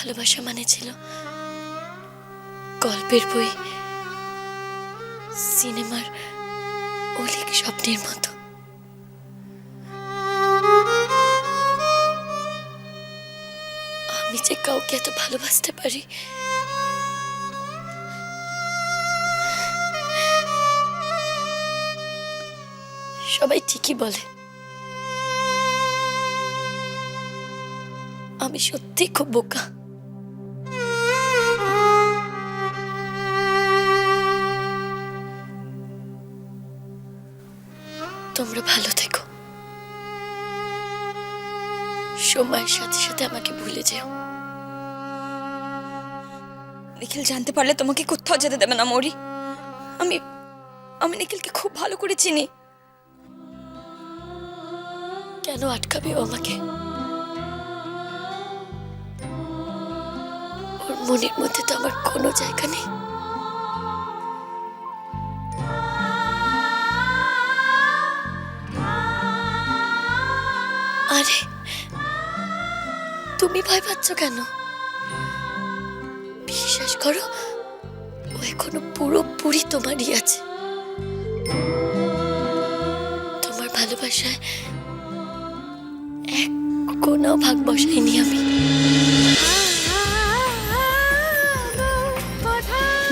ভালোবাসা মানে ছিল গল্পের বই, সিনেমার অলিক স্বপ্নের মতো। আমি যে কাউকে এত ভালোবাসতে পারি, সবাই ঠিকই বলে। আমি সত্যি খুব বোকা। তোমরা ভালো থেকো। সময়ের সাথে সাথে আমাকে ভুলে যেও। নিখিল জানতে পারলে তোমাকে কোথাও যেতে দেবে না মরি। আমি আমি নিখিলকে খুব ভালো করে চিনি। কেন আটকাবে আমাকে? ওর মনের মধ্যে তো আমার কোনো জায়গা নেই। আরে, তুমি ভয় পাচ্ছ কেন? বিশ্বাস করো, ও এখনও পুরোপুরি তোমারই আছে। তোমার ভালোবাসায় এক কোনাও ভাগ বসাইনি আমি।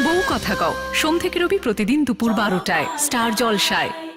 বউ কথা কও, সোম থেকে রবি প্রতিদিন দুপুর বারোটায়, স্টার জলসায়।